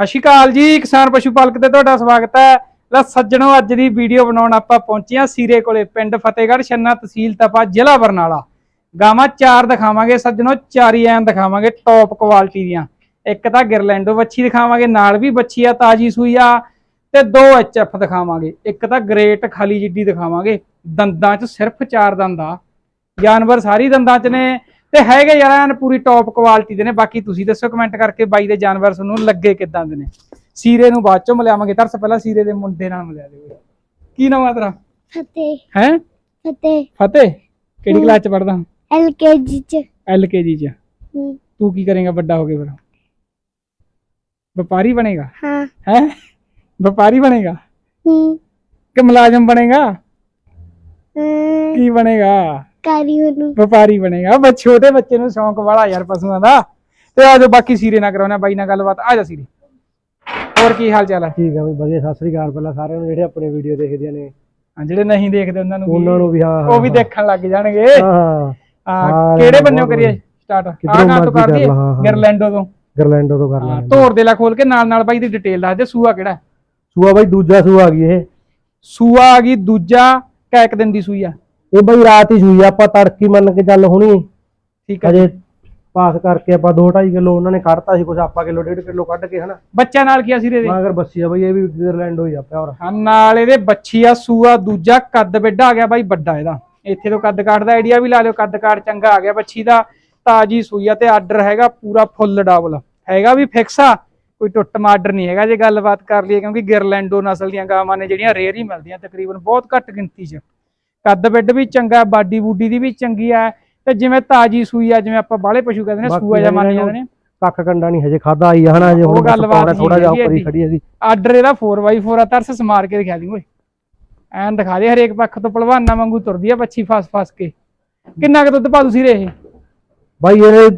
ਸਤਿ ਸ਼੍ਰੀ ਅਕਾਲ ਜੀ, ਕਿਸਾਨ ਪਸ਼ੂ ਪਾਲਕ ਤੇ ਤੁਹਾਡਾ ਸਵਾਗਤ ਹੈ। ਲੈ ਸੱਜਣੋ, ਅੱਜ ਦੀ ਵੀਡੀਓ ਬਣਾਉਣ ਆਪਾਂ ਪਹੁੰਚੇ ਹਾਂ ਸੀਰੇ ਕੋਲੇ, ਪਿੰਡ ਫਤਿਹਗੜ੍ਹ, ਛੰਨਾ ਤਹਿਸੀਲ ਤਪਾ, ਜ਼ਿਲ੍ਹਾ ਬਰਨਾਲਾ। ਗਾਵਾਂ ਚਾਰ ਦਿਖਾਵਾਂਗੇ ਸੱਜਣੋ, ਚਾਰੀ ਐਨ ਦਿਖਾਵਾਂਗੇ ਟੌਪ ਕੁਆਲਿਟੀ ਦੀਆਂ। ਇੱਕ ਤਾਂ ਗਿਰਲੈਂਡੋ ਬੱਚੀ ਦਿਖਾਵਾਂਗੇ, ਨਾਲ ਵੀ ਬੱਚੀ ਆ, ਤਾਜੀ ਸੂਈ ਆ, ਤੇ ਦੋ ਐਚਐਫ ਦਿਖਾਵਾਂਗੇ। ਇੱਕ ਤਾਂ ਗ੍ਰੇਟ ਖਾਲੀ ਜਿੱਡੀ ਦਿਖਾਵਾਂਗੇ, ਦੰਦਾਂ 'ਚ ਸਿਰਫ ਚਾਰ ਦੰਦ ਆ। ਜਾਨਵਰ ਸਾਰੀ ਦੰਦਾਂ 'ਚ ਨੇ ਤੇ ਹੈਗੇ ਯਾਰ ਐਨ ਪੂਰੀ ਟੌਪ ਕੁਆਲਿਟੀ ਦੇ ਨੇ ਬਾਕੀ ਤੁਸੀਂ ਦੱਸੋ ਕਮੈਂਟ ਕਰਕੇ ਬਾਈ ਦੇ ਜਾਨਵਰ ਤੁਹਾਨੂੰ ਲੱਗੇ ਕਿਦਾਂ ਦੇ ਨੇ। ਸੀਰੇ ਨੂੰ ਬਾਅਦ ਚੋਂ ਮਿਲਾਵਾਂਗੇ ਤਰਸ ਪਹਿਲਾਂ ਸੀਰੇ ਦੇ ਮੁੰਡੇ ਨਾਲ ਮਿਲਿਆ ਦਿਓ ਕੀ ਨਾਮ ਹੈ ਤੇਰਾ? ਫਤਿਹ। ਹੈ? ਫਤਿਹ। ਫਤਿਹ? ਕਿਹੜੀ ਕਲਾਸ ਚ ਪੜਦਾ ਐਲਕੇਜੀ ਚ। ਐਲਕੇਜੀ ਚ। ਤੂੰ ਕੀ ਕਰੇਗਾ ਵੱਡਾ ਹੋ ਕੇ ਫਿਰ? ਵਪਾਰੀ ਬਣੇਗਾ? ਹਾਂ। ਹੈ? ਵਪਾਰੀ ਬਣੇਗਾ? ਹੂੰ। ਕਿ ਮੁਲਾਜ਼ਮ ਬਣੇਗਾ? ਕੀ ਬਣੇਗਾ? ਕਾਰੀ ਨੂੰ ਵਪਾਰੀ ਬਣੇਗਾ। ਬਸ ਛੋਟੇ ਬੱਚੇ ਨੂੰ ਸ਼ੌਂਕ ਵਾਲਾ ਯਾਰ ਪਸ਼ੂਆਂ ਦਾ। ਤੇ ਆਜੋ ਬਾਕੀ ਸੀਰੇ ਨਾ ਕਰਾਉਣਾ ਬਾਈ ਨਾਲ ਗੱਲਬਾਤ। ਆ ਜਾ ਸੀਰੇ। ਹੋਰ ਕੀ ਹਾਲ ਚਾਲ ਹੈ ਠੀਕ ਆ ਬਈ ਵਧੀਆ ਸਤਿ ਸ੍ਰੀ ਅਕਾਲ ਪਹਿਲਾਂ ਸਾਰਿਆਂ ਨੂੰ ਜਿਹੜੇ ਆਪਣੇ ਵੀਡੀਓ ਦੇਖਦੇ ਨੇ। ਹਾਂ, ਜਿਹੜੇ ਨਹੀਂ ਦੇਖਦੇ ਉਹਨਾਂ ਨੂੰ ਵੀ- ਉਹਨਾਂ ਨੂੰ ਵੀ ਹਾਂ ਉਹ ਵੀ ਦੇਖਣ ਲੱਗ ਜਾਣਗੇ। ਹਾਂ ਹਾਂ, ਹਾਂ, ਕਿਹੜੇ ਬੰਨਿਓ ਬਹੁਤ ਕਰੀਏ? ਸਟਾਰਟ ਆ ਕਿੱਧਰੋਂ ਕਾਂ ਤੋਂ ਮਰਜ਼ੀ ਕਰ ਕਰ ਦਈਏ ਲਾ, ਹਾਂ, ਹਾਂ। ਗਰਲੈਂਡੋ ਤੋਂ। ਗਰਲੈਂਡੋ ਤੋਂ ਕਰ ਹਾਂ, ਲਾਂਗੇ ਧੋਰ ਦੇ ਲਾ ਖੋਲ ਕੇ ਨਾਲ ਨਾਲ ਬਾਈ ਦੀ ਡਿਟੇਲ ਦੱਸ ਦੇ ਸੂਆ ਕਿਹੜਾ? ਹੈ? ਸੂਆ ਬਈ ਦੂਜਾ ਸੂਆ ਆ ਗਈ ਇਹ। ਸੂਆ ਆ ਗਈ ਦੂਜਾ ਕੈਕ ਦਿਨ ਦੀ ਸੂਈ ਆ। ਇਹ ਬਈ ਰਾਤ ਹੀ ਆ, ਆਪਾਂ ਤੜਕੀ ਮੰਨ ਕੇ ਚੱਲ ਹੁਣੀ। ਠੀਕ ਹੈ ਅਜੇ ਪਾਸ ਕਰਕੇ ਆਪਾਂ 2.5 ਕਿਲੋ ਉਹਨਾਂ ਨੇ ਕੱਢਤਾ ਸੀ ਕੁਝ ਆਪਾਂ ਕਿਲੋ 1.5 ਕਿਲੋ ਕੱਢ ਕੇ ਹਨਾ। ਬੱਚਾ ਨਾਲ ਕੀ ਸੀਰੇ ਦੇ? ਮਗਰ ਬੱਸੀ ਆ ਬਈ ਇਹ ਵੀ ਗਰਲੈਂਡੋ ਹੀ ਆ ਪਿਓਰ। ਹਾਂ ਨਾਲ ਇਹਦੇ ਬੱਚੀ ਆ ਸੂਆ ਦੂਜਾ ਕੱਦ ਬਿੱਡਾ ਆ ਗਿਆ ਬਾਈ ਵੱਡਾ ਇਹਦਾ। ਇੱਥੇ ਤੋਂ ਕੱਦ ਕਾਠ ਦਾ ਆਈਡੀਆ ਵੀ ਲਾ ਲਿਓ ਕੱਦ ਕਾਠ ਚੰਗਾ ਆ ਗਿਆ ਬੱਚੀ ਦਾ। ਤਾਜੀ ਸੂਈ ਆ ਤੇ ਆਰਡਰ ਹੈਗਾ ਪੂਰਾ ਫੁੱਲ ਡਬਲ ਹੈਗਾ ਵੀ ਫਿਕਸ ਆ ਕੋਈ ਟੁੱਟ ਆਰਡਰ ਨਹੀਂ ਹੈਗਾ ਜੇ ਗੱਲਬਾਤ ਕਰ ਲਈਏ ਕਿਉਂਕਿ ਗਿਰਲੈਂਡੋ ਨਸਲ ਦੀਆਂ ਗਾਵਾਂ ਨੇ ਜਿਹੜੀਆਂ ਰੇਅਰ ਹੀ ਮਿਲਦੀਆਂ ਤਕਰੀਬਨ ਬਹੁਤ ਘੱਟ ਗਿਣਤੀ 'ਚ। ਕੱਦ ਬਿੱਡ ਵੀ ਚੰਗਾ ਬਾਡੀ ਬੂਡੀ ਦੀ ਵੀ ਚੰਗੀ ਆ ਤੇ ਜਿਵੇਂ ਤਾਜੀ ਸੂਈ ਆ ਜਿਵੇਂ ਆਪਾਂ ਬਾਹਲੇ ਪਸ਼ੂ ਕਹਿੰਦੇ ਨੇ ਸੂਆ ਜਾਂ ਮੰਨ ਜਾਂਦੇ ਨੇ। ਕੱਖ ਕੰਡਾ ਨਹੀਂ ਹਜੇ ਖਾਦਾ ਆਈ ਆ ਹਨਾ ਉਹ ਹੁਣ ਗੱਲਬਾਤ ਥੋੜਾ ਜਿਹਾ ਉੱਪਰ ਹੀ ਖੜੀ ਹੈਗੀ। ਆਰਡਰ ਇਹਦਾ 4x4 ਆ ਤਰਸ ਸਮਾਰ ਕੇ ਦਿਖਾ ਦੀ ਓਏ। ਐਨ ਦਿਖਾ ਦੇ ਹਰੇਕ ਪੱਖ ਤੋਂ ਪਹਿਲਵਾਨਾਂ ਵਾਂਗੂ ਤੁਰਦੀ ਆ ਬੱਚੀ ਫਸ ਫਸ ਕੇ। ਕਿੰਨਾ ਕੁ ਦੁੱਧ ਪਾ ਦੂ ਸੀਰੇ ਇਹ? ਬਾਈ ਇਹ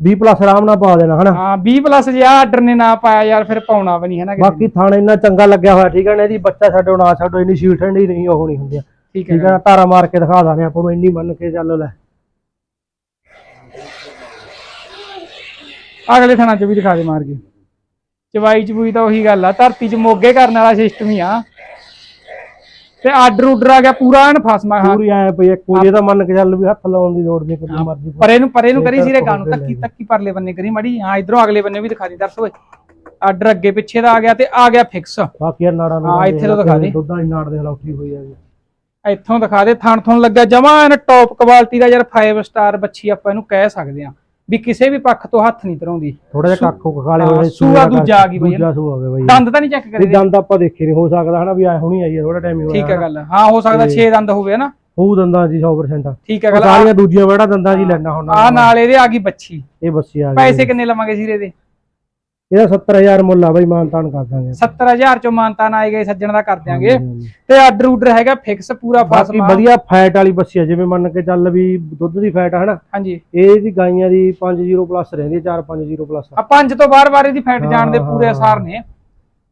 20 ਪਲੱਸ ਆਰਾਮ ਨਾਲ ਪਾ ਦੇਣਾ ਹਨਾ। ਹਾਂ 20 ਪਲੱਸ ਜੇ ਆਰਡਰ ਨੇ ਨਾ ਪਾਇਆ ਯਾਰ ਫਿਰ ਪਾਉਣਾ ਵੀ ਨਹੀਂ ਹੈ ਨਾ ਕਿਸੇ ਬਾਕੀ ਥਾਣ ਇੰਨਾ ਚੰਗਾ ਲੱਗਿਆ ਹੋਇਆ ਠੀਕ ਹੈ ਨਾ ਇਹਦੀ ਬੱਚਾ ਛੱਡੋ ਨਾ ਛੱਡੋ ਇੰਨੀ ਸੀਲ ਠੰਡੀ ਨਹੀਂ ਉਹ ਨਹੀਂ ਹੁੰਦੀ ਠੀਕ ਠੀਕ ਹੈ ਨਾ ਧਾਰਾ ਮਾਰ ਕੇ ਦਿਖਾ ਦਾਂਗੇ ਆਪਾਂ ਨੂੰ ਇੰਨੀ ਮੰਨ ਕੇ ਚੱਲ ਲੈ। ਅਗਲੇ ਥਾਣਾ ਚ ਵੀ ਦਿਖਾ ਦੇ ਮਾਰ ਕੇ। ਚਵਾਈ ਚਬੂਈ ਤਾਂ ਉਹੀ ਗੱਲ ਆ ਧਰਤੀ ਚ ਮੋਗੇ ਕਰਨ ਵਾਲਾ ਸਿਸਟਮ ਹੀ ਆ। ਤੇ ਆਰਡਰ ਉਡਰ ਆ ਗਿਆ ਪੂਰਾ ਐਨ ਫਸਮਾ ਹਾਂ ਪੂਰੀ ਆਏ ਪਈ ਇੱਕ ਕੋਈ ਇਹਦਾ ਮੰਨ ਕੇ ਚੱਲ ਵੀ ਹੱਥ ਲਾਉਣ ਦੀ ਲੋੜ ਨਹੀਂ ਕਿੰਨੀ ਮਰਜ਼ੀ ਪਰੇ ਨੂੰ ਪਰੇ ਨੂੰ ਕਰੀ ਸੀਰੇ ਗਾਂ ਨੂੰ ਬਹੁਤ ਤੱਕੀ ਤੱਕੀ ਪਰਲੇ ਬੰਨੇ ਕਰੀ ਮੜੀ ਹਾਂ ਇਧਰੋਂ ਅਗਲੇ ਬੰਨੇ ਵੀ ਦਿਖਾ ਦੀ ਦਰਸ ਓਏ। ਆਰਡਰ ਅੱਗੇ ਪਿੱਛੇ ਦਾ ਆ ਗਿਆ ਤੇ ਆ ਗਿਆ ਫਿਕਸ ਬਾਕੀ ਨਾੜਾਂ ਨੂੰ ਹਾਂ, ਇੱਥੇ ਤੋਂ ਦਿਖਾ ਦੇ। ਦੁੱਧਾਂ ਦੀ ਨਾੜ ਦੇ ਨਾਲ ਉੱਠੀ ਹੋਈ ਹੈ ਇੱਥੋਂ ਦਿਖਾ ਦੇ ਥਣ ਥਣ ਲੱਗਾ ਜਮਾ ਐਨ ਟੌਪ ਕੁਆਲਿਟੀ ਦਾ ਯਾਰ 5 ਸਟਾਰ ਬੱਚੀ ਆਪਾਂ ਇਹਨੂੰ ਕਹਿ ਸਕਦੇ ਆ ਵੀ ਕਿਸੇ ਵੀ ਪੱਖ ਤੋਂ ਹੱਥ ਨਹੀਂ ਧਰਾਉਂਦੀ। ਥੋੜਾ ਜਿਹਾ ਕੱਖ ਖਾਲੇ ਹਾਂ, ਹੋਏ ਸੂਆ ਦੂਜਾ ਆ ਗਈ ਬਈ ਦੂਜਾ ਸੂਆ ਹੋ ਗਿਆ ਬਈ। ਦੰਦ ਤਾਂ ਨਹੀਂ ਚੈੱਕ ਕਰੇ ਦੰਦ ਆਪਾਂ ਦੇਖੇ ਨਹੀਂ ਹੋ ਸਕਦਾ ਹਨਾ ਵੀ ਆ ਹੁਣੀ ਆਈ ਹੈ ਥੋੜਾ ਟਾਈਮ ਹੀ ਹੋਇਆ ਠੀਕ ਹੈ ਗੱਲ ਹਾਂ ਹੋ ਸਕਦਾ 6 ਦੰਦ ਹੋਵੇ ਨਾ ਹੋਊ ਦੰਦਾਂ ਜੀ 100% ਠੀਕ ਹੈ ਗੱਲ ਸਾਰੀਆਂ ਦੂਜੀਆਂ ਬੜਾ ਦੰਦਾਂ ਜੀ ਲੈਣਾ ਹੁਣ ਆ ਨਾਲ। ਇਹਦੇ ਆ ਗਈ ਬੱਚੀ। ਇਹ ਬੱਸੀ ਆ ਗਈ। ਪੈਸੇ ਕਿੰਨੇ ਲਵਾਂਗੇ ਸੀਰੇ ਦੇ ਇਹਦਾ 70000 ਮੁੱਲ ਆ ਬਈ ਮਾਨਤਾਨ ਕਰ ਦਾਂਗੇ 70000 ਚੋਂ ਮਾਨਤਾਨ ਆਏ ਗਏ ਸੱਜਣ ਦਾ ਕਰ ਦਿਆਂਗੇ। ਤੇ ਆਰਡਰ ਉਡਰ ਹੈਗਾ ਫਿਕਸ ਪੂਰਾ ਬਾਕੀ ਫਸਮਾ ਵਧੀਆ ਫੈਟ ਵਾਲੀ ਬੱਸੀ ਆ ਜਿਵੇਂ ਮੰਨ ਕੇ ਚੱਲ ਵੀ ਦੁੱਧ ਦੀ ਫੈਟ ਆ ਹਨਾ? ਹਾਂਜੀ। ਇਹਦੀ ਗਾਈਆਂ ਦੀ 50 ਪਲੱਸ ਰਹਿੰਦੀ ਹੈ 4 50 ਪਲੱਸ ਆ। ਪੰਜ ਤੋਂ ਬਾਰ ਬਾਰ ਇਹਦੀ ਫੈਟ ਹਾਂ, ਜਾਣ ਦੇ ਹਾਂ, ਪੂਰੇ ਹਾਂ। ਅਸਾਰ ਨੇ।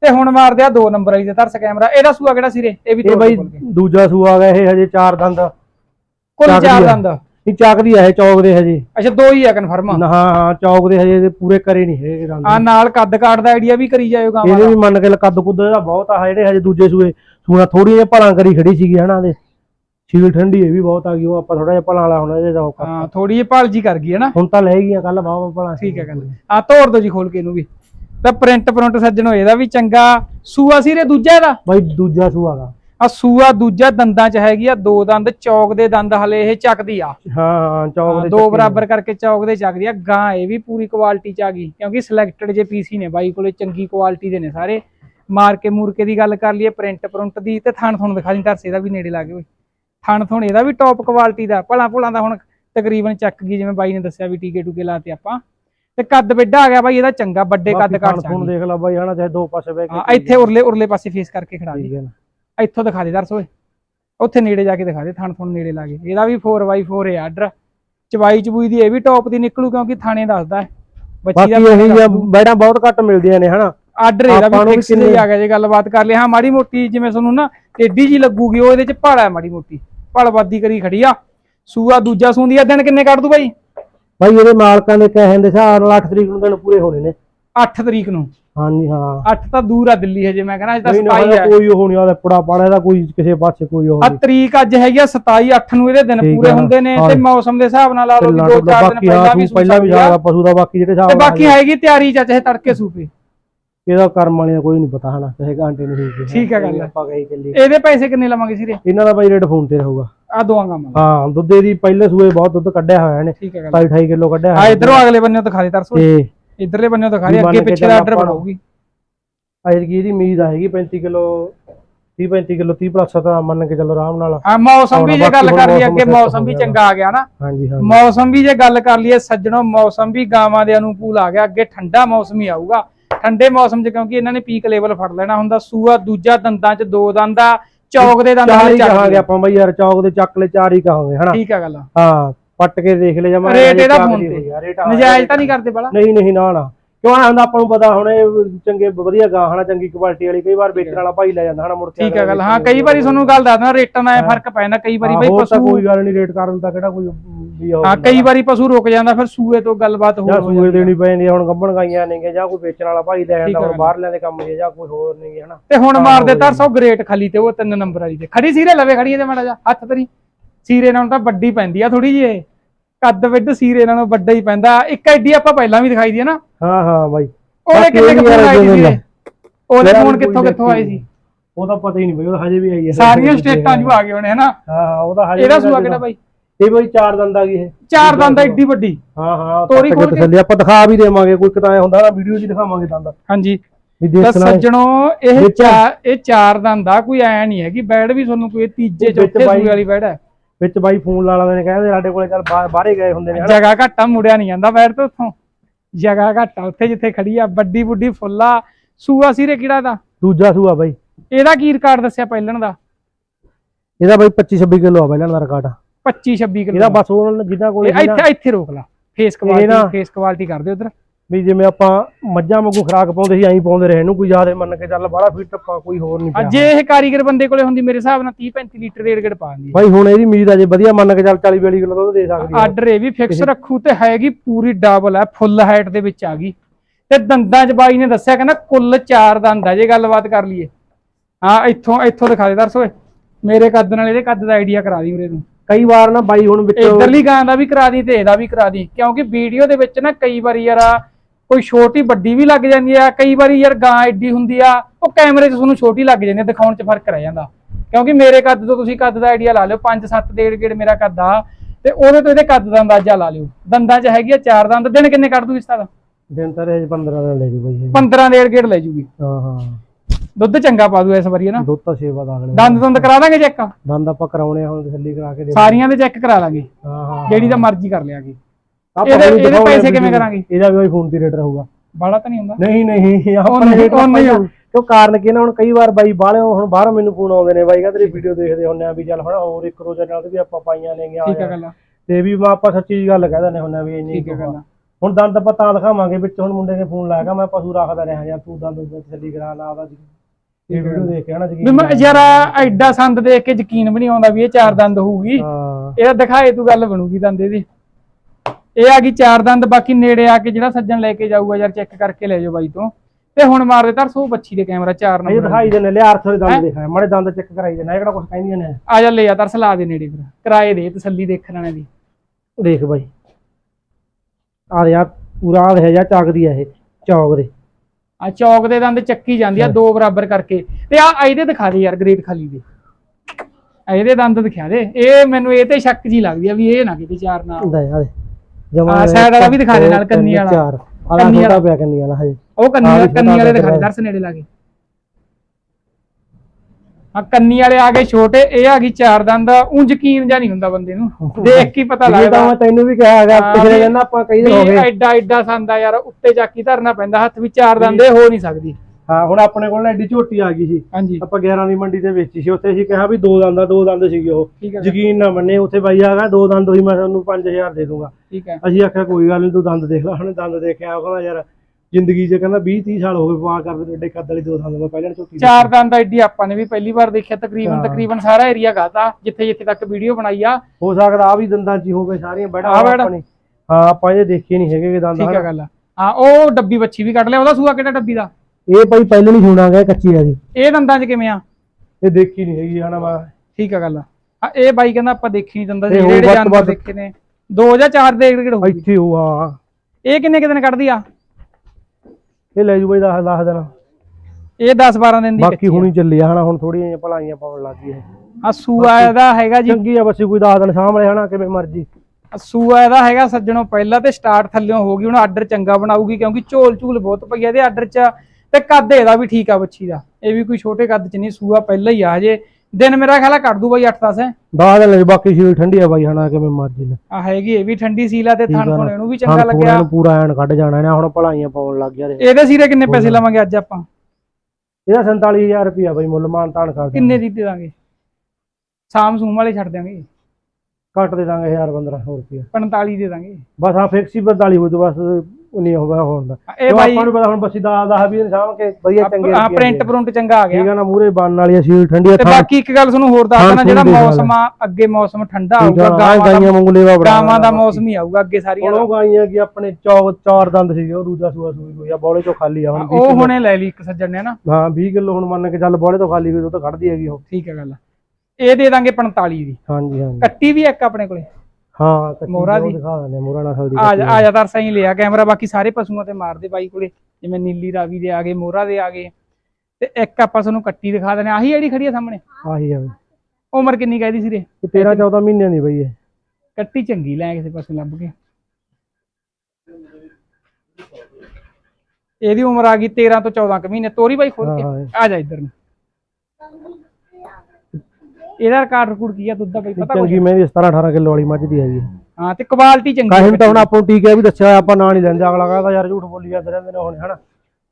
ਤੇ ਹੁਣ ਮਾਰਦੇ ਆ ਦੋ ਨੰਬਰ ਵਾਲੀ ਤੇ ਤਰਸ ਕੈਮਰਾ। ਇਹਦਾ ਸੂਆ ਕਿਹੜਾ ਸੀਰੇ? ਇਹ ਵੀ ਇਹ ਬਈ ਦੂਜਾ ਸੂਆ ਗਿਆ ਇਹ ਹਜੇ ਚਾਰ ਦੰਦ। ਕੁੱਲ ਚੱਕਦੀ ਚਾਰ ਆ। ਦੰਦ। ਨਹੀਂ ਚੱਕਦੀ ਆ ਇਹ ਚੌਕ ਦੇ ਹਜੇ। ਅੱਛਾ ਦੋ ਹੀ ਆ ਕਨਫਰਮ ਹਾਂ ਹਾਂ ਚੌਕ ਦੇ ਹਜੇ ਇਹਦੇ ਪੂਰੇ ਕਰੇ ਨਹੀਂ ਹੈਗੇ ਦੰਦ ਆ ਨਾਲ ਕੱਦ ਕਾਟ ਦਾ ਆਈਡੀਆ ਵੀ ਕਰੀ ਜਾਇਓ ਗਾਵਾਂ ਇਹਦੇ ਦਾ। ਵੀ ਮੰਨ ਕੇ ਕੱਦ ਕੁੱਦ ਇਹਦਾ ਬਹੁਤ ਆ ਜਿਹੜੇ ਹਜੇ ਦੂਜੇ ਸੂਏ ਸੂਣਾ ਥੋੜੀ ਜਿਹੀ ਭਲਾਂ ਕਰੀ ਖੜੀ ਸੀਗੀ ਹਨਾ ਦੇ ਛੀਲ ਠੰਡੀ ਇਹ ਵੀ ਬਹੁਤ ਆ ਗਈ ਉਹ ਆਪਾਂ ਥੋੜਾ ਜਿਹਾ ਭਲਾਂ ਵਾਲਾ ਹੁਣ ਇਹਦੇ ਦਾ ਉਹ ਹਾਂ ਥੋੜੀ ਜਿਹੀ ਭਾਲਜੀ ਕਰ ਗਈ ਹੈ ਨਾ ਹੁਣ ਤਾਂ ਲੈ ਗਈਆਂ ਕੱਲ ਬਾਵਾ ਭਲਾਂ ਠੀਕ ਹੈ ਗੱਲ ਆ ਤੋੜ ਦੋ ਜੀ ਖੋਲ ਕੇ ਇਹਨੂੰ ਵੀ। ਤਾਂ ਪ੍ਰਿੰਟ ਪ੍ਰਿੰਟ ਸੱਜਣੋ ਇਹਦਾ ਵੀ ਚੰਗਾ। ਸੂਆ ਸੀਰੇ ਦੂਜਾ ਇਹਦਾ ਬਾਈ ਦੂਜਾ ਸੂਆ ਗਾ ਆ ਸੂਆ ਦੂਜਾ ਦੰਦਾਂ ਚ ਹੈਗੀ ਆ ਦੋ ਦੰਦ ਚੌਕ ਦੇ ਦੰਦ ਹਲੇ ਇਹ ਚੱਕਦੀ ਆ। ਹਾਂ ਚੌਕ ਦੇ ਦੋ ਬਰਾਬਰ ਕਰਕੇ ਚੌਕ ਦੇ ਚੱਕਦੀ ਆ ਗਾਂ ਇਹ ਵੀ ਪੂਰੀ ਕੁਆਲਿਟੀ ਚ ਆ ਗਈ ਕਿਉਂਕਿ ਸਿਲੈਕਟਡ ਜੇ ਪੀਸੀ ਨੇ ਬਾਈ ਕੋਲੇ ਚੰਗੀ ਕੁਆਲਿਟੀ ਦੇ ਨੇ ਸਾਰੇ। ਮਾਰ ਕੇ ਮੂਰਕੇ ਦੀ ਗੱਲ ਕਰ ਲਈਏ ਪ੍ਰਿੰਟ ਪ੍ਰਿੰਟ ਦੀ ਤੇ ਥਣ ਥਣ ਦਿਖਾ ਦੀ ਧਰਸੇ ਦਾ ਵੀ ਨੇੜੇ ਲਾ ਕੇ ਓਏ ਥਣ ਥਣ ਇਹਦਾ ਵੀ ਟੌਪ ਕੁਆਲਿਟੀ ਦਾ ਭਲਾ ਭੁਲਾਂ ਦਾ ਹੁਣ ਤਕਰੀਬਨ ਚੱਕ ਗਈ ਜਿਵੇਂ ਬਾਈ ਨੇ ਦੱਸਿਆ ਵੀ ਟੀਕੇ ਟੂਕੇ ਲਾਤੇ ਆਪਾਂ। ਤੇ ਕੱਦ ਵੱਡਾ ਆ ਗਿਆ ਬਾਈ ਇਹਦਾ ਚੰਗਾ ਵੱਡੇ ਕੱਦ ਕਾਟ ਹੁਣ। ਦੇਖ ਲਾ ਬਾਈ ਹਨਾ ਚਾਹੇ ਦੋ ਪਾਸੇ ਬਹਿ ਕੇ ਇੱਥੇ ਉਰਲੇ ਉਰਲੇ ਪਾਸੇ ਫੇਸ ਕਰਕੇ ਖੜਾ ਦੀ। ਇੱਥੋਂ ਦਿਖਾ ਦੇ ਦਰਸ ਓਏ। ਉੱਥੇ ਨੇੜੇ ਜਾ ਕੇ ਦਿਖਾ ਦੇ ਥਣ ਥਣ ਨੇੜੇ ਲਾ ਕੇ। ਇਹਦਾ ਵੀ 4x4 ਹੈ ਆਰਡਰ ਚਵਾਈ ਚਬੂਈ ਦੀ ਇਹ ਵੀ ਟੌਪ ਦੀ ਨਿਕਲੂ ਕਿਉਂਕਿ ਥਾਣੇ ਦੱਸਦਾ ਹੈ। ਬੱਚੀ ਬਾਕੀ ਦਾ ਇਹੀ ਜਿਹਾ ਬੈੜਾਂ ਬਹੁਤ ਘੱਟ ਮਿਲਦੀਆਂ ਨੇ ਹਨਾ? ਆਰਡਰ ਇਹਦਾ ਵੀ ਫਿਕਸ ਹੀ ਕਿੰਨੇ- ਆ ਗਿਆ ਜੇ ਗੱਲਬਾਤ ਕਰ ਲਈ ਹਾਂ ਮਾੜੀ ਮੋਟੀ ਜਿਵੇਂ ਤੁਹਾਨੂੰ ਨਾ ਟੇਡੀ ਜੀ ਲੱਗੂਗੀ ਉਹ ਇਹਦੇ ਚ ਭਾਲਾ ਮਾੜੀ ਮੋਟੀ। ਭਲਵਾਦੀ ਕਰੀ ਖੜੀ ਆ। ਸੂਆ ਦੂਜਾ ਸੂੰਦੀ ਆ ਦਿਨ ਕਿੰਨੇ ਕੱਢ ਦੂ ਬਾਈ? ਬਾਈ ਇਹਦੇ ਮਾਲਕਾਂ ਦੇ ਕਹਿਣ ਦੇ ਹਿਸਾਬ ਨਾਲ 8 ਤਰੀਕ ਨੂੰ ਦਿਨ ਪੂਰੇ ਹੋਣੇ ਨੇ। 8 ਤਰੀਕ ਨੂੰ। ਹਾਂਜੀ ਹਾਂ। 8 ਤਾਂ ਦੂਰ ਆ ਦਿੱਲੀ ਹਜੇ ਮੈਂ ਕਹਿੰਦਾ ਅੱਜ ਤਾਂ ਨਹੀਂ ਨਾ 27 ਹੈ। ਕੋਈ ਉਹ ਨਹੀਂ ਆਦਾ ਪੜਾ ਪਾੜਾ ਦਾ ਕੋਈ ਕਿਸੇ ਪਾਸੇ ਕੋਈ ਉਹ ਆ ਤਰੀਕ ਅੱਜ ਹੈਗੀ ਆ 27 8 ਨੂੰ ਇਹਦੇ ਦਿਨ ਪੂਰੇ ਆ, ਹੁੰਦੇ ਨੇ ਹਾਂ। ਤੇ ਮੌਸਮ ਦੇ ਹਿਸਾਬ ਨਾਲ ਲਾ ਲਓ ਚੱਲਣਾ 2-4 ਦਿਨ ਪਹਿਲਾਂ ਹਾਂ ਵੀ ਪਹਿਲਾਂ ਵੀ ਆ। ਜਾਗਾ ਪਸ਼ੂ ਦਾ ਬਾਕੀ ਜਿਹੜੇ ਹਿਸਾਬ ਤੇ ਬਾਕੀ ਹੈਗੀ ਤਿਆਰੀ ਚ ਆ ਚਾਹੇ ਤੜਕੇ ਸੂਪੇ ਇਹਦਾ ਕਰਮ ਵਾਲਿਆਂ ਦਾ ਕੋਈ ਨਹੀਂ ਪਤਾ ਹਨਾ ਚਾਹੇ ਘੰਟੇ ਨਹੀਂ ਠੀਕ ਆ ਗੱਲ। ਆਪਾਂ ਕਹੀ ਚੱਲੀ ਇਹਦੇ ਪੈਸੇ ਕਿੰਨੇ ਲਵਾਂਗੇ ਸਿਰੇ? ਇਹਨਾਂ ਦਾ ਬਾਈ ਰੇਟ ਫੋਨ ਤੇ ਰਹੂਗਾ। ਆ ਦੋਆਂ ਕੰਮ ਹਾਂ ਦੁੱਧ ਦੀ ਪਹਿਲੇ ਸੂਏ ਬਹੁਤ ਦੁੱਧ ਕੱਢਿਆ ਹੋਇਆ ਹੈ ਗੱਲ 27 28 ਕਿਲੋ ਕੱਢਿਆ ਆ ਹੋਇਆ ਇਧਰੋਂ ਅਗਲੇ ਬੰਨੇ ਦਿਖਾ ਦੇ ਤਰਸੋ। ਇਧਰਲੇ ਬੰਨੇ ਦਿਖਾ ਮੰਨ ਅੱਗੇ ਪਿੱਛੇ ਦਾ ਆਰਡਰ। ਬਣਾਉਗੀ ਅੱਜ ਕੀ ਇਹਦੀ ਉਮੀਦ ਆਏਗੀ 35 ਕਿਲੋ 30 35 ਕਿਲੋ 30 ਪਲੱਸ ਤਾਂ ਮੰਨ ਕੇ ਚੱਲੋ ਆਰਾਮ ਨਾਲ। ਆ ਮੌਸਮ ਵੀ ਜੇ ਗੱਲ ਕਰ ਲਈਏ ਅੱਗੇ ਮੌਸਮ ਵੀ। ਚੰਗਾ ਆ ਗਿਆ ਨਾ। ਹਾਂਜੀ ਹਾਂ। ਮੌਸਮ ਵੀ ਜੇ ਗੱਲ ਕਰ ਲਈਏ ਸੱਜਣੋ ਮੌਸਮ ਵੀ ਗਾਵਾਂ ਦੇ ਅਨੁਕੂਲ ਆ ਗਿਆ ਅੱਗੇ ਠੰਡਾ ਮੌਸਮ ਹੀ ਆਊਗਾ। ਠੰਡੇ ਮੌਸਮ 'ਚ ਕਿਉਂਕਿ ਇਹਨਾਂ ਨੇ ਪੀਕ ਲੈਵਲ ਫੜ ਲੈਣਾ ਹੁੰਦਾ ਸੂਆ ਦੂਜਾ ਦੰਦਾਂ 'ਚ ਦੋ ਦੰਦ ਆ ਚੌਕ ਦੇ ਦੰਦਾਂ ਹੀ ਚੱਕ। ਆਪਾਂ ਬਈ ਯਾਰ ਚੌਕ ਦੇ ਚੱਕ ਲੈ ਚਾਰ ਹੀ ਕਹਾਂਗੇ ਹਨਾ? ਠੀਕ ਆ ਗੱਲ। ਹਾਂ। ਪੱਟ ਕੇ ਦੇਖ ਲੈ ਜਮਾ ਰੇਟ ਇਹਦਾ ਫੋਨ ਤੇ। ਨਜਾਇਜ਼ ਤਾਂ ਨਹੀਂ ਕਰਦੇ ਬੜਾ ਨਹੀਂ ਨਹੀਂ ਨਾ ਨਾ। ਕਿਉਂ ਐਂ ਹੁੰਦਾ ਆਪਾਂ ਨੂੰ ਪਤਾ ਹੁਣ ਇਹ ਚੰਗੇ ਵਧੀਆ ਗਾਂ ਹਨਾ ਚੰਗੀ ਕੁਆਲਿਟੀ ਵਾਲੀ ਕਈ ਵਾਰ ਵੇਚਣ ਵਾਲਾ ਭਾਈ ਲੈ ਜਾਂਦਾ ਹਨਾ ਮੁੜ ਕੇ ਠੀਕ ਅਗਲਾ ਗੱਲ। ਹਾਂ ਕਈ ਵਾਰੀ ਤੁਹਾਨੂੰ ਗੱਲ ਦੱਸਦਾ ਰੇਟਾਂ ਦਾ ਫ਼ਰਕ ਪੈ ਜਾਂਦਾ। ਕਈ ਵਾਰੀ ਹਾਂ, ਬਈ ਤਾਂ ਪਸ਼ੂ ਕੋਈ ਗੱਲ ਨਹੀਂ ਰੇਟ ਕਰਨ ਦਾ ਕਿਹੜਾ ਕੋਈ ਵੀ ਹਾਂ ਕਈ ਵਾਰੀ ਪਸ਼ੂ ਰੁਕ ਜਾਂਦਾ ਫਿਰ ਸੂਏ ਤੋਂ ਗੱਲਬਾਤ ਹੋ ਸੂਏ ਜਾਂਦੀ ਆ। ਦੇਣੀ ਪੈਂਦੀ ਆ, ਹੁਣ ਗੱਬਣ ਗਾਈਆਂ ਨੇਗੇ ਜਾਂ ਕੋਈ ਵੇਚਣ ਵਾਲਾ ਭਾਈ ਲੈ ਜਾਂਦਾ ਹੁਣ। ਬਾਹਰਲਿਆਂ ਦੇ ਕੰਮ ਦੇ ਜਾਂ ਕੋਈ ਹੋਰ ਨੇਗੇ ਹਨਾ। ਤੇ ਹੁਣ ਹਾਂ, ਮਾਰਦੇ ਹੋ ਤਾਂ ਸੌ ਗ੍ਰੇਟ ਖਾਲੀ ਤੇ ਉਹ ਤਿੰਨ ਨੰਬਰ ਵਾਲੀ ਤੇ। ਖੜੀ ਸੀਰੇ ਲਵੇ ਖੜੀ ਇਹਦੇ ਮਾੜਾ ਜਾ ਹੱਥ ਤੇਰੀ। ਸੀਰੇ ਨਾਲੋਂ ਤਾਂ ਵੱਡੀ ਪੈਂਦੀ ਆ ਥੋੜੀ ਜਿਹੀ ਇਹ। ਕੱਦ ਵਿੱਡ ਸੀਰੇ ਨਾਲੋਂ ਵੱਡਾ ਹੀ ਪੈਂਦਾ। ਇੱਕ ਐਡੀ ਆਪਾਂ ਪਹਿਲਾਂ ਵੀ ਦਿਖਾਈ ਦੀ ਆ ਨਾ। ਹਾਂ ਹਾਂ ਬਾਈ। ਬਾਕੀ ਕਿੰਨੇ ਕੁ ਫੋਨ ਆਏ ਸੀ ਯਾਰ ਫੋਨ ਕਿੱਥੋਂ ਕਿੱਥੋਂ ਆਏ ਸੀ? ਉਹ ਤਾਂ ਪਤਾ ਹੀ ਨਹੀਂ ਬਈ ਉਹ ਹਜੇ ਵੀ ਆਈ ਹੈ। ਸਾਰੀਆਂ ਸਟੇਟਾਂ 'ਚ ਆ ਗਏ ਹੋਣੇ ਹਨਾ? ਹਾਂ ਹਾਂ ਉਹਦਾ ਹਜੇ ਇਹਦਾ ਸੂਆ ਕਿਹੜਾ ਬਾਈ? ਇਹ ਬਈ ਚਾਰ ਦੰਦ ਆ ਗਈ ਇਹ। ਚਾਰ ਦੰਦ ਏਡੀ ਵੱਡੀ। ਹਾਂ ਹਾਂ ਤੋਰੀ ਖੋਲ ਕੇ। ਆਪਾਂ ਦਿਖਾ ਵੀ ਦੇਵਾਂਗੇ ਕੋਈ ਕਿਤਾ ਹੁੰਦਾ ਨਾ ਵੀਡੀਓ 'ਚ ਦਿਖਾਵਾਂਗੇ ਦੰਦ। ਹਾਂਜੀ। ਤਾਂ ਹੈ। ਸੱਜਣੋ ਇਹ ਚਾਰ ਇਹ ਚਾਰ ਦੰਦ ਆ ਕੋਈ ਐ ਨਹੀਂ ਹੈਗੀ ਬੈਡ ਵੀ ਤੁਹਾਨੂੰ ਕੋਈ ਤੀਜੇ ਚੌਥੇ ਸੂਏ ਵਾਲੀ ਬੈਡ ਹੈ। ਵਿੱਚ ਬਾਈ ਫੋਨ ਲਾ ਲਾਉਂਦੇ ਨੇ ਕਹਿੰਦੇ ਸਾਡੇ ਕੋਲੇ ਚੱਲ ਬਾਹਰ ਬਾਹਰੇ ਗਏ ਹੁੰਦੇ ਨੇ ਹਨਾ? ਜਗ੍ਹਾ ਘੱਟਾ ਮੁੜਿਆ ਨਹੀਂ ਜਾਂਦਾ ਬੈਡ ਤੋਂ ਉੱਥੋਂ। ਜਗ੍ਹਾ ਘੱਟਾ ਉੱਥੇ ਜਿੱਥੇ ਖੜੀ ਆ ਵੱਡੀ ਬੁੱਢੀ ਫੁੱਲਾ ਸੂਆ ਸੀਰੇ ਕਿਹੜਾ ਦਾ ਦੂਜਾ ਸੂਆ ਬਾਈ। ਇਹਦਾ ਕੀ ਰਿਕਾਰਡ ਦੱਸਿਆ ਪਹਿਲਣ ਦਾ? ਇਹਦਾ ਬਾਈ 25 26 ਕਿਲੋ ਆ ਪਹਿਲਾਂ ਦਾ ਰਿਕਾਰਡ। 25 26 ਕਿਲੋ ਇਹਦਾ ਬਸ ਉਹਨਾਂ ਜਿੱਦਾਂ ਕੋਲੇ ਸੀ ਨਾ, ਇੱਥੇ ਇੱਥੇ ਰੋਕ ਲਾ। ਫੇਸ ਇਹ ਕੁਆਲਿਟੀ ਨਾ- ਫੇਸ ਕੁਆਲਿਟੀ ਕਰ ਦੇ ਉਧਰ। ਵੀ ਜਿਵੇਂ ਆਪਾਂ ਮੱਝਾਂ ਵਾਂਗੂ ਖਰਾਕ ਪਾਉਂਦੇ ਸੀ ਐਂ ਪਾਉਂਦੇ ਰਹੇ। ਨੂੰ ਕੋਈ ਜ਼ਿਆਦਾ ਮੰਨ ਕੇ ਚੱਲ ਬਾਹਲਾ ਫੀਟ ਟੱਪਾ ਕੋਈ ਹੋਰ ਨਹੀਂ ਪਿਆ। ਜੇ ਇਹ ਕਾਰੀਗਰ ਬੰਦੇ ਕੋਲੇ ਹੁੰਦੀ ਮੇਰੇ ਹਿਸਾਬ ਨਾਲ 30 35 ਲੀਟਰ ਰੇਡ ਗੜ ਪਾ ਦਿੰਦੀ ਬਾਈ ਹੁਣ ਇਹਦੀ ਉਮੀਦ ਆ ਜੇ ਵਧੀਆ ਮੰਨ ਕੇ ਚੱਲ 40 42 ਕਿਲੋ ਦੁੱਧ ਦੇ ਸਕਦੀ ਆ ਆਰਡਰ ਇਹ ਵੀ ਫਿਕਸ ਰੱਖੂ ਤੇ ਹੈਗੀ ਪੂਰੀ ਡਬਲ ਹੈ ਫੁੱਲ ਹਾਈਟ ਦੇ ਵਿੱਚ ਆ ਗਈ। ਤੇ ਦੰਦਾਂ 'ਚ ਬਾਈ ਨੇ ਦੱਸਿਆ ਕਹਿੰਦਾ ਕੁੱਲ 4 ਦੰਦ ਆ ਜੇ ਗੱਲਬਾਤ ਕਰ ਲਈਏ। ਹਾਂ ਇੱਥੋਂ ਇੱਥੋਂ ਦਿਖਾ ਦੇ ਦਰਸੋ। ਮੇਰੇ ਕੱਦ ਨਾਲ ਇਹਦੇ ਕੱਦ ਦਾ ਆਈਡੀਆ ਕਰਾ ਦੀ ਉਰੇ ਨੂੰ ਕਈ ਵਾਰ ਨਾ ਬਾਈ ਹੁਣ ਵਿੱਚੋਂ ਇਧਰਲੀ ਗਾਂ ਦਾ ਵੀ ਕਰਾ ਦੀ ਤੇ ਇਹਦਾ ਵੀ ਕਰਾ ਦੀ। ਕਿਉਂਕਿ ਵੀਡੀਓ ਦੇ ਵਿੱਚ ਨਾ ਕਈ ਵਾਰੀ ਯਾਰ ਕੋਈ ਛੋਟੀ ਵੱਡੀ ਵੀ ਲੱਗ ਜਾਂਦੀ ਆ ਕਈ ਵਾਰੀ ਯਾਰ ਗਾਂ ਐਡੀ ਹੁੰਦੀ ਆ ਉਹ ਕੈਮਰੇ 'ਚ ਤੁਹਾਨੂੰ ਛੋਟੀ ਲੱਗ ਜਾਂਦੀ ਆ ਦਿਖਾਉਣ 'ਚ ਫ਼ਰਕ ਰਹਿ ਜਾਂਦਾ। ਕਿਉਂਕਿ ਮੇਰੇ ਕੱਦ ਤੋਂ ਤੁਸੀਂ ਕੱਦ ਦਾ ਆਈਡੀਆ ਲਾ ਲਿਓ 5-7 ਡੇਢ ਗੇੜ ਮੇਰਾ ਕੱਦ ਆ ਤੇ ਉਹਦੇ ਤੋਂ ਇਹਦੇ ਕੱਦ ਦਾ ਅੰਦਾਜ਼ਾ ਲਾ ਲਿਓ। ਦੰਦਾਂ 'ਚ ਹੈਗੀ ਆ ਚਾਰ ਦੰਦ ਦਿਨ ਕਿੰਨੇ ਕੱਢ ਦੂ ਇਸ ਤਰ੍ਹਾਂ ਦਿਨ ਤਾਂ ਇਹ 15 ਦਿਨ ਲੈ ਜੂ ਬਾਈ ਇਹ। 15 ਡੇਢ ਗੇੜ ਲੈ ਜੂਗੀ। ਹਾਂ ਹਾਂ। ਦੁੱਧ ਚੰਗਾ ਪਾ ਦੂ ਇਸ ਵਾਰੀ ਨਾ? ਦੁੱਧ ਤਾਂ ਸੇਵਾ ਦਾ ਅਗਲੇ ਦੰਦ ਦੰਦ ਕਰਾ ਦਾਂਗੇ ਚੈੱਕ? ਦੰਦ ਆਪਾਂ ਕਰਾਉਣੇ ਹੁਣ ਤਸੱਲੀ ਕਰਾ ਕੇ ਦੇ ਸਾਰੀਆਂ ਦੇ ਚੈੱਕ ਕਰਾ ਲਾਂਗੇ। ਹਾਂ ਹਾਂ ਜਿਹੜੀ ਦਾ ਮਰਜ਼ੀ ਕਰ ਲਿਆਗੇ ਇਹਦੇ- ਇਹਦੇ ਪੈਸੇ ਕਿਵੇਂ ਕਰਾਂਗੇ? ਇਹਦਾ ਵੀ ਬਾਈ ਫੋਨ ਤੇ ਰੇਟ ਰਹੂਗਾ। ਬਾਲਾ ਤਾਂ ਨਹੀਂ ਹੁੰਦਾ? ਨਹੀਂ ਨਹੀਂ ਆਪਾਂ ਨਹੀਂ- ਰੇਟ ਉਹ ਨਹੀਂ ਕਿਉਂ ਕਾਰਨ ਕੀ ਨਾ ਹੁਣ ਕਈ ਵਾਰ ਬਾਈ ਬਾਹਲੇ ਹੁਣ ਬਾਹਰ ਮੈਨੂੰ ਫੋਨ ਆਉਂਦੇ ਨੇ ਬਾਈ ਕਹਿੰਦੇ ਤੇਰੀ ਵੀਡੀਓ ਦੇਖਦੇ ਹੁੰਨੇ ਆ ਵੀ ਚੱਲ ਹੁਣ ਹੋਰ ਇੱਕ ਰੋਜ਼ਾ ਨਾਲ ਤੇ ਵੀ ਆਪਾਂ ਪਾਈਆਂ ਨੇਗੇ ਆ ਠੀਕ ਹੈ ਜਾ। ਗੱਲ ਤੇ ਵੀ ਮੈਂ ਆਪਾਂ ਸੱਚੀ ਗੱਲ ਕਹਿ ਦਿੰਦੇ ਹੁੰਨੇ ਆ ਵੀ ਇੰਨੀ ਠੀਕ ਹੈ ਗੱਲ। ਹੁਣ ਦੰਦ ਆਪਾਂ ਤਾਂ ਦਿਖਾਵਾਂਗੇ ਵਿੱਚ ਹੁਣ ਮੁੰਡੇ ਨੇ ਫੋਨ ਲਾਇਆ ਮੈਂ ਪਸ਼ੂ ਰੱਖਦਾ ਰਿਹਾ ਯਾਰ ਤੂੰ ਦੰਦ ਉੱਤੇ ਤਸੱਲੀ ਕਰਾ ਲਾ ਉਹਦਾ ਜੀ। ਇਹ ਵੀਡੀਓ ਦੇਖ ਕੇ ਵੀ ਯਕੀਨ ਮੈਂ ਯਾਰ ਐਡਾ ਸੰਦ ਦੇਖ ਕੇ ਯਕੀਨ ਵੀ ਨਹੀਂ ਆਉਂਦਾ ਵੀ ਇਹ ਚਾਰ ਦੰਦ ਹੋਊਗੀ। ਹਾਂ। ਇਹਦਾ ਦਿਖਾਏ ਤੂੰ ਗੱਲ ਬਣੂਗੀ ਦੰਦ ਇਹਦੀ। ਇਹ ਆ ਗਈ ਚਾਰ ਦੰਦ ਬਾਕੀ ਨੇੜੇ ਆ ਕੇ ਜਿਹੜਾ ਸੱਜਣ ਲੈ ਕੇ ਜਾਊਗਾ ਯਾਰ ਚੈੱਕ ਕਰਕੇ ਲੈ ਜਾਓ ਬਾਈ ਤੋਂ। ਤੇ ਹੁਣ ਮਾਰ ਦੇ ਤਰਸੋ ਬੱਚੀ ਦੇ ਕੈਮਰਾ ਚਾਰ ਇਹ ਨੰਬਰ ਦਿਖਾਈ ਦਿੰਦੇ ਲਿਆ ਅਰਥ ਦੇ ਦੰਦ ਦਿਖਾਏ ਮਾੜੇ ਦੰਦ ਚੈੱਕ ਕਰਾਈ ਜਾਂਦੇ ਇਹ ਕਿਹੜਾ ਕੁਝ ਕਹਿੰਦੀਆਂ ਨੇ। ਆ ਜਾ ਲੈ ਆ ਤਰਸ ਲਾ ਦੇ ਨੇੜੇ ਫਿਰ ਕਿਰਾਏ ਦੇ ਤਸੱਲੀ ਦੇਖਣ ਵਾਲੇ ਦੀ। ਦੇਖ ਬਾਈ। ਆ ਯਾਰ ਪੂਰਾ ਆ ਹੈ ਜਾਂ ਚੱਕਦੀ ਆ ਇਹ ਚੌਕ ਦੇ। ਆ ਚੌਕ ਦੇ ਦੰਦ ਚੱਕੀ ਜਾਂਦੀ ਆ ਦੋ ਬਰਾਬਰ ਕਰਕੇ। ਤੇ ਆ ਇਹਦੇ ਦਿਖਾ ਦੇ ਯਾਰ ਗ੍ਰੇਡ ਖਾਲੀ ਦੇ। ਇਹਦੇ ਦੰਦ ਦਿਖਾ ਦੇ। ਇਹ ਮੈਨੂੰ ਇਹ ਤੇ ਸ਼ੱਕ ਜੀ ਲੱਗਦੀ ਆ ਵੀ ਇਹ ਨਾ ਕਿਤੇ ਚਾਰ ਨਾ ਹੁੰਦਾ ਆ ਦੇ। ਜਮਾ ਆਹ side ਵਾਲਾ ਵੀ ਦਿਖਾ ਦੇ ਨਾਲ, ਕੰਨੀ ਵਾਲਾ। ਚਾਰ। ਆਲਾ ਛੋਟਾ। ਪਿਆ ਕੰਨੀ ਵਾਲਾ ਹਜੇ। ਉਹ ਕੰਨੀ ਵਾਲੇ ਵੀ ਕੰਨੀ ਵਾਲੇ ਦਿਖਾ ਦੇ ਦਰਸ ਨੇੜੇ ਲਾ ਕੇ। ਆ ਕੰਨੀ ਵਾਲੇ ਆ ਗਏ ਛੋਟੇ ਇਹ ਆ ਗਈ ਚਾਰ ਦੰਦ। ਉਂਝ ਯਕੀਨ ਜਾਂ ਨਹੀਂ ਹੁੰਦਾ ਬੰਦੇ ਨੂੰ। ਦੇਖ ਕੇ ਪਤਾ ਇਹ ਤਾਂ ਲੱਗਦਾ। ਮੈਂ ਤੈਨੂੰ ਵੀ ਕਿਹਾ ਹੈਗਾ ਪਿਛਲੇ ਵੀ- ਦਿਨ ਨਾ ਆਪਾਂ ਕਈ ਵੀ ਹੋ ਗਏ। ਐਡਾ ਐਡਾ ਸੰਦਾ ਯਾਰ ਉੱਤੇ ਚਾਕੀ ਧਰਨਾ ਪੈਂਦਾ ਹੱਥ ਵਿੱਚ ਚਾਰ ਦੰਦ ਇਹ ਹੋ ਨਹੀਂ ਸਕਦੀ। ਹਾਂ ਹੁਣ ਆਪਣੇ ਕੋਲ ਨਾ ਐਡੀ ਝੋਟੀ ਆ ਗਈ ਸੀ। ਹਾਂਜੀ। ਆਪਾਂ 11 ਦੀ ਮੰਡੀ ਤੇ ਵੇਚੀ ਸੀ। ਉੱਥੇ ਅਸੀਂ ਕਿਹਾ ਵੀ ਦੋ ਦੰਦ ਆ ਦੋ ਦੰਦ ਸੀਗੇ ਉਹ। ਠੀਕ ਹੈ ਯਕੀਨ ਨਾ ਮੰਨੇ ਉੱਥੇ ਬਾਈ ਆਗਾ ਦੋ ਦੰਦ ਹੋਈ ਮੈਂ ਤੁਹਾਨੂੰ 5000 ਦੇ ਦੂੰਗਾ। ਠੀਕ ਹੈ ਅਸੀਂ ਆਖਿਆ ਕੋਈ ਗੱਲ ਨਹੀਂ ਤੂੰ ਦੰਦ ਦੇਖ ਲੈ। ਹੁਣ ਦੰਦ ਦੇਖਿਆ ਉਹ ਕਹਿੰਦਾ ਯਾਰ ਜ਼ਿੰਦਗੀ 'ਚ ਕਹਿੰਦਾ 20 30 ਸਾਲ ਹੋ ਗਏ ਪਾ ਕਰਦੇ ਐਡੇ ਕੱਦ ਵਾਲੀ ਦੋ ਦੰਦ ਮੈਂ ਪਹਿਲਾਂ ਝੋਟੀ ਦੇਖੀ। ਚਾਰ ਦੰਦ ਐਡੀ ਆਪਾਂ ਨੇ ਵੀ ਪਹਿਲੀ ਵਾਰ ਦੇਖਿਆ ਤਕਰੀਬਨ ਹਾਂ। ਤਕਰੀਬਨ ਸਾਰਾ ਏਰੀਆ ਗਾਤਾ ਜਿੱਥੇ ਜਿੱਥੇ ਤੱਕ ਵੀਡੀਓ ਬਣਾਈ ਆ। ਹੋ ਸਕਦਾ ਆ ਵੀ ਦੰਦਾਂ 'ਚ ਹੀ ਹੋਵੇ ਸਾਰੀਆਂ ਬੈਠਾ ਆਹ ਬੈਠਾ। ਹਾਂ ਆਪਾਂ ਇਹ ਦੇਖੇ ਨਹੀਂ ਹੈਗੇ ਕਿ ਦੰਦ ਠੀਕ ਹੈ। ਗੱਲ ਆ। ਹਾਂ ਉਹ ਡੱਬੀ ਬੱਚੀ ਵੀ ਕੱਢ ਲਿਆ ਉਹਦਾ ਸੂਆ ਕਿਹੜਾ ਡੱਬੀ ਦਾ? ਇਹ ਭਾਈ ਪਹਿਲੇ ਨਹੀਂ ਸੁਣਾਗਾ ਕੱਚੀ ਆ ਜੀ। ਇਹ ਦੰਦਾਂ 'ਚ ਕਿਵੇਂ ਆ? ਇਹ ਦੇਖੀ ਨਹੀਂ ਹੈਗੀ ਹਨਾ ਮੈਂ ਠੀਕ ਆ ਗੱਲ ਆ। ਇਹ ਬਾਈ ਕਹਿੰਦਾ ਆਪਾਂ ਦੇਖੀ ਨਹੀਂ ਦੰਦਾਂ ਇਹ ਜਿਹੜੇ ਵੱਧ ਜਾਨਵਰ ਵੱਧ। ਦੇਖੇ ਨੇ। ਦੋ ਜਾਂ ਚਾਰ ਦੇ ਕਿਹੜੇ ਹੋਊਗੀ ਇੱਥੇ ਹੋ ਹਾਂ। ਇਹ ਕਿੰਨੇ ਕਿਤੇ ਕੱਢਦੀ ਆ? ਇਹ ਲੈ ਜੂ ਬਾਈ 10 10 ਦਿਨ। ਇਹ 10 12 ਦਿਨ ਦੀ ਬਾਕੀ ਹੁਣੀ ਚੱਲੀ ਆ ਹਨਾ ਹੁਣ ਥੋੜੀਆਂ ਜਿਹੀਆਂ ਭਲਾਈਆਂ ਪਾਉਣ ਲੱਗ ਗਈ ਹੈ ਆ ਸੂਆ ਇਹਦਾ ਹੈਗਾ ਜੀ। ਚੰਗੀ ਆ ਬਸ ਕੋਈ 10 ਦਿਨ ਸਾਹਮਣੇ ਹਨਾ ਕਿਵੇਂ ਮਰਜ਼ੀ। ਆਹ ਸੂਆ ਇਹਦਾ ਹੈਗਾ ਸੱਜਣੋਂ ਪਹਿਲਾਂ ਤੇ ਸਟਾਰਟ ਥੱਲਿਓਂ ਹੋ ਗਈ ਹੁਣ ਆਰਡਰ ਚੰਗਾ ਬਣਾਊਗੀ ਕਿਉਂਕਿ ਝੋਲ ਝੂਲ ਬਹੁਤ ਪਈ ਆ ਇਹਦੇ ਆਰਡਰ 'ਚ ਤੇ ਕੱਦ ਇਹਦਾ ਵੀ ਠੀਕ ਆ ਬੱਚੀ ਦਾ। ਇਹ ਵੀ ਕੋਈ ਛੋਟੇ ਕੱਦ 'ਚ ਨਹੀਂ ਸੂਆ ਪਹਿਲਾਂ ਹੀ ਆ ਹਜੇ ਦਿਨ ਮੇਰਾ ਖਿਆਲ ਆ ਕੱਢ ਦੂ ਬਾਈ 8-10 ਹੈ 10 ਦਿਨ ਲੈ ਜਾਊ, ਬਾਕੀ ਸ਼ੀਲ ਠੰਡੀ ਆ ਬਾਈ ਹਨਾ ਕਿਵੇਂ ਮਰਜ਼ੀ ਲੈ। ਆ ਹੈਗੀ ਇਹ ਵੀ ਠੰਡੀ ਸੀਲ ਆ ਤੇ ਥਣ ਥਣ। ਇਹਨੂੰ ਵੀ ਚੰਗਾ ਲੱਗਿਆ। ਇਹਨੂੰ ਪੂਰਾ ਐਨ ਕੱਢ ਜਾਣਾ ਇਹਨੇ ਹੁਣ ਭਲਾਈਆਂ ਪਾਉਣ ਲੱਗ ਗਿਆ ਇਹਦੇ। ਸੀਰੇ ਕਿੰਨੇ ਪੈਸੇ ਲਵਾਂਗੇ ਅੱਜ ਆਪਾਂ? ਇਹਦਾ 47000 ਰੁਪਿਆ ਬਾਈ ਮੁੱਲ ਮਾਨ ਤਾਨ ਕਰ ਕਿੰਨੇ ਦੀ ਦੇ ਦਾਂਗੇ? ਸ਼ਾਮ ਸੂਮ ਵਾਲੇ ਛੱਡ ਦਿਆਂਗੇ। ਘੱਟ ਦੇ ਦਾਂਗੇ 1000 1500 ਰੁਪਿਆ 45 ਦੇ ਦਾਂਗੇ। ਬਸ ਆ ਫਿਕਸ ਹੀ 45 ਹੋ ਤੋਂ ਬਸ ਨਹੀਂ ਹੋਗਾ ਹੁਣ ਦਾ ਇਹ ਬਾਈ ਆਪਾਂ ਨੂੰ ਪਤਾ ਹੁਣ ਬਸੀ ਦਾ 10 20 ਦਿਨ ਸਾਂਭ ਕੇ ਵਧੀਆ ਚੰਗੇ ਆ ਪ੍ਰਿੰਟ ਦੇ। ਪ੍ਰਿੰਟ ਚੰਗਾ ਆ ਗਿਆ ਠੀਕ ਆ ਨਾ ਮੂਰੇ ਬਣਨ ਵਾਲੀ ਸ਼ੀਲ ਠੰਡੀ ਆ ਤੇ ਬਾਕੀ ਇੱਕ ਗੱਲ ਤੁਹਾਨੂੰ ਹੋਰ ਦੱਸ ਦੇਣਾ ਜਿਹੜਾ ਦੇ। ਮੌਸਮ ਆ ਅੱਗੇ ਮੌਸਮ ਠੰਡਾ ਆਊਗਾ ਗਾਵਾਂ ਦਾ ਗਾਵਾਂ ਦਾ ਮੌਸਮ ਹੀ ਆਊਗਾ ਅੱਗੇ ਸਾਰੀਆਂ ਦਾ। ਉਹ ਗਾਈਆਂ ਕੀ ਆਪਣੇ ਚੌ ਚਾਰ ਦੰਦ ਸੀਗੇ ਉਹ ਦੂਜਾ ਸੂਆ ਸੂਈ ਹੋਈ ਆ ਬੋਲੇ ਚੋਂ ਖਾਲੀ ਆ ਹੁਣ ਉਹ। ਹੁਣੇ ਲੈ ਲਈ ਇੱਕ ਸੱਜਣ ਨੇ ਨਾ ਹਾਂ 20 ਕਿਲੋ ਹੁਣ ਮੰਨ ਕੇ ਚੱਲ ਬੋਲੇ ਤੋਂ ਖਾਲੀ ਹੋਈ ਉਹ ਤਾਂ ਕੱਢਦੀ ਹੈਗੀ ਉਹ ਠੀਕ ਹੈ ਗੱਲ ਇਹ ਦੇ ਦਾਂਗੇ 45 ਦੀ ਹਾਂਜੀ ਹਾਂਜੀ ਕੱਟੀ ਵੀ ਇੱਕ ਆਪਣੇ ਕੋਲੇ ਹਾਂ ਕੱਚੀ ਮੋਹਰਾ ਉਹ ਦੀ। ਦਿਖਾ ਦਿੰਦੇ ਮੋਰਾ ਨਾਲ ਸਕਦੀ ਆ ਜਾ ਆ ਜਾ ਤਾਂ ਸਹੀ ਲਿਆ ਕੈਮਰਾ ਬਾਕੀ ਸਾਰੇ ਪਸ਼ੂਆਂ ਤੇ ਮਾਰਦੇ ਬਾਈ ਕੋਲੇ ਜਿਵੇਂ ਨੀਲੀ ਰਾਵੀ ਦੇ ਆ ਗਏ ਮੋਹਰਾ ਦੇ ਆ ਗਏ। ਤੇ ਇੱਕ ਆਪਾਂ ਤੁਹਾਨੂੰ ਕੱਟੀ ਦਿਖਾ ਦਿੰਦੇ ਆਹੀ ਜਿਹੜੀ ਖੜੀ ਆ ਸਾਹਮਣੇ? ਆਹੀ ਆ। ਬਈ। ਉਮਰ ਕਿੰਨੀ ਕਹਿਦੀ ਸੀ ਰੇ ਇਹ 13 14 ਮਹੀਨਿਆਂ ਦੀ ਬਈ ਇਹ। ਕੱਟੀ ਚੰਗੀ ਲੈ ਕਿਸੇ ਪਾਸੇ ਲੱਭ ਕੇ। ਇਹਦੀ ਉਮਰ ਆ ਗਈ 13 ਤੋਂ 14 ਕੁ ਮਹੀਨੇ ਤੋਰੀ ਬਾਈ ਖੋਲ ਕੇ। ਹਾਂ, ਹਾਂ। ਆ ਜਾ ਇੱਧਰ ਨੂੰ। ਇਹਦਾ ਰਿਕਾਰਡ ਰਿਕੂਡ ਕੀ ਆ? ਦੁੱਧ ਦਾ ਬਈ ਪਤਾ ਚੰਗੀ ਮਹਿੰਦੀ 17 18 ਕਿਲੋ ਵਾਲੀ ਮੱਝ ਦੀ ਹੈਗੀ ਹੈ। ਹਾਂ ਤੇ ਕੁਆਲਿਟੀ ਚੰਗੀ ਕਾਹੇ ਨੂੰ ਤਾਂ ਹੁਣ ਆਪਾਂ ਨੂੰ ਟੀਕੇ ਵੀ ਦੱਸਿਆ ਆਪਾਂ ਨਾਂ ਨਹੀਂ ਲੈਂਦੇ ਅਗਲਾ ਕਹਿੰਦਾ ਯਾਰ ਝੂਠ ਬੋਲੀ ਜਾਂਦੇ ਰਹਿੰਦੇ ਨੇ ਹੁਣ ਹਨਾ?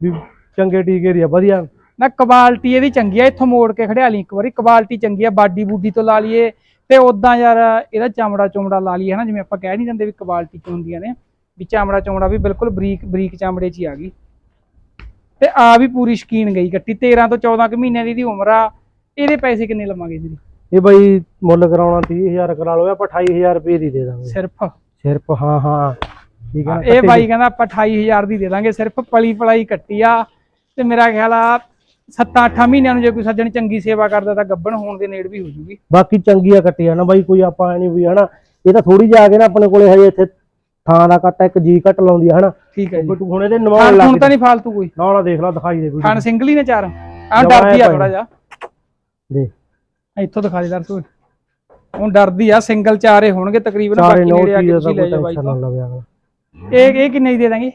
ਵੀ ਚੰਗੇ ਟੀਕੇ ਦੀ ਆ ਵਧੀਆ। ਨਾ ਕੁਆਲਿਟੀ ਇਹਦੀ ਚੰਗੀ ਆ ਇੱਥੋਂ ਮੋੜ ਕੇ ਖੜਿਆ ਲਈ ਇੱਕ ਵਾਰੀ। ਕੁਆਲਿਟੀ ਚੰਗੀ ਆ ਬਾਡੀ ਬੂਡੀ ਤੋਂ ਲਾ ਲਈਏ। ਤੇ ਉਦਾਂ ਯਾਰ ਇਹਦਾ ਚਮੜਾ ਚੁਮੜਾ ਲਾ ਲਈਏ ਹਨਾ? ਜਿਵੇਂ ਆਪਾਂ ਕਹਿ ਨਹੀਂ ਦਿੰਦੇ ਵੀ ਕੁਆਲਿਟੀ ਚ ਹੁੰਦੀਆਂ ਨੇ ਵੀ ਚਮੜਾ ਚੁਮੜਾ ਵੀ ਬਿਲਕੁਲ ਬਰੀਕ ਬਰੀਕ ਚਮੜੇ 'ਚ ਹੀ ਆ ਗਈ। ਤੇ ਆ ਵੀ ਪੂਰੀ ਸ਼ਕੀਨ ਗਈ ਕੱਟੀ 13 ਤੋਂ 14 ਕੁ ਮਹੀਨਿਆਂ ਦੀ ਇਹਦੀ ਉਮਰ ਆ। ਇਹਦੇ ਪੈਸੇ ਕਿੰਨੇ ਲਵਾਂਗੇ ਜੀ? ਇਹ ਬਈ ਮੁੱਲ ਕਰਾਉਣਾ 30000 ਕਰਾ ਲਓ ਆਪਾਂ 28000 ਰੁਪਏ ਦੀ ਦੇ ਦਾਂਗੇ। ਸਿਰਫ। ਸਿਰਫ ਹਾਂ ਹਾਂ। ਠੀਕ ਹੈ ਇਹ ਬਾਈ ਕਹਿੰਦਾ ਆਪਾਂ 28000 ਦੀ ਦੇ ਦਾਂਗੇ ਸਿਰਫ ਪਲੀ ਪਲਾਈ ਕੱਟੀ ਆ। ਤੇ ਮੇਰਾ ਖਿਆਲ ਆ 7-8 ਮਹੀਨਿਆਂ ਨੂੰ ਜੇ ਕੋਈ ਸੱਜਣ ਚੰਗੀ ਸੇਵਾ ਕਰਦਾ ਤਾਂ ਗੱਬਣ ਹੋਣ ਦੇ ਨੇੜ ਵੀ ਹੋ ਜੂਗੀ। ਬਾਕੀ ਚੰਗੀ ਆ ਕੱਟੀ ਆ ਨਾ ਬਾਈ ਕੋਈ ਆਪਾਂ ਨਹੀਂ ਵੀ ਹਨਾ ਇਹ ਤਾਂ ਥੋੜੀ ਜਾ ਕੇ ਨਾ ਆਪਣੇ ਕੋਲੇ ਹਜੇ ਇੱਥੇ ਥਾਂ ਦਾ ਕੱਟ ਇੱਕ ਜੀ ਕੱਟ ਲਾਉਂਦੀ ਆ ਹਨਾ। ਠੀਕ ਹੈ ਜੀ। ਤੂੰ ਹੁਣ ਇਹਦੇ ਨਵਾਉਣ ਲੱਗ ਹੁਣ ਤਾਂ ਨਹੀਂ ਫਾਲਤੂ ਕੋਈ। ਨਾ ਨਾ ਦੇਖ ਲੈ ਦਿਖਾਈ ਦੇ ਕੋਈ। ਖਾਨ ਸਿੰਗਲ ਹੀ ਨੇ ਚਾਰ। ਆ ਡਰਦੀ ਆ। ਥੋੜਾ ਜਿਹਾ। ਦੇ ਇੱਥੋਂ ਦਿਖਾ ਦੇ ਦਰਸੋ ਹੁਣ ਡਰਦੀ ਆ ਸਿੰਗਲ ਚਾਰੇ ਹੋਣਗੇ ਤਕਰੀਬਨ ਬਾਕੀ ਨੇੜੇ ਆ ਕੀ ਤੁਸੀਂ ਲੈ ਜਾਓ ਬਾਈ ਨਾ ਤੋਂ। ਇਹ ਇਹ ਕਿੰਨੇ ਦੀ ਦੇ ਦਾਂਗੇ?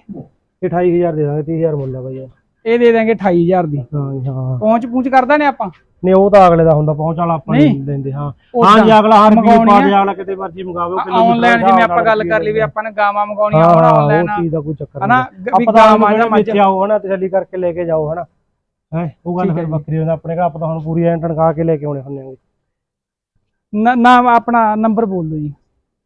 ਇਹ 28000 ਦੇ ਦਾਂਗੇ 30000 ਮੁੱਲ ਆ ਬਾਈ। ਇਹ ਦੇ ਦਾਂਗੇ 28000 ਦੀ। ਹਾਂ ਹਾਂ। ਪਹੁੰਚ ਪੂੰਚ ਕਰਦਾ ਨੇ ਆਪਾਂ? ਨਹੀਂ ਉਹ ਤਾਂ ਅਗਲੇ ਦਾ ਹੁੰਦਾ ਪਹੁੰਚ ਵਾਲਾ ਆਪਾਂ ਨਹੀਂ। ਲੈਂਦੇ ਹਾਂ। ਹਾਂ ਜੀ ਅਗਲਾ ਹਰ ਮੰਗਾਉਣੀ ਪਾ ਆ। ਦੇ ਅਗਲਾ ਕਿਤੇ ਮਰਜ਼ੀ ਮੰਗਾਵੇ ਆਨਲਾਈਨ ਜਿਵੇਂ ਆਪਾਂ ਗੱਲ ਕਰ ਲਈ ਵੀ ਆਪਾਂ ਨੇ ਗਾਵਾਂ ਮੰਗਾਉਣੀਆਂ ਆਨਲਾਈਨ ਉਹ ਚੀਜ਼ ਦਾ ਕੋਈ ਚੱਕਰ ਹਨਾ ਨਹੀਂ। ਵੀ ਆਪਾਂ ਤਾਂ ਗਾਵਾਂ ਜਾਂ ਮੱਝ ਆਓ ਹਨਾ ਤਸੱਲੀ ਕਰਕੇ ਲੈ ਕੇ ਜਾਓ ਹਨਾ। ਹੈ ਉਹ ਗੱਲ ਠੀਕ ਹੈ ਫਿਰ ਜੀ। ਵੱਖਰੀ ਹੁੰਦਾ ਆਪਣੇ ਘਰ ਆਪਾਂ ਤਾਂ ਹੁਣ ਪੂਰੀ ਐਂ ਟਣਕਾ ਕੇ ਲੈ ਕੇ ਆਉਣੇ ਹੁੰਦੇ ਆਂਗੇ ਨਾ- ਨਾਮ ਆਪਣਾ ਨੰਬਰ ਬੋਲ ਦਿਓ ਜੀ।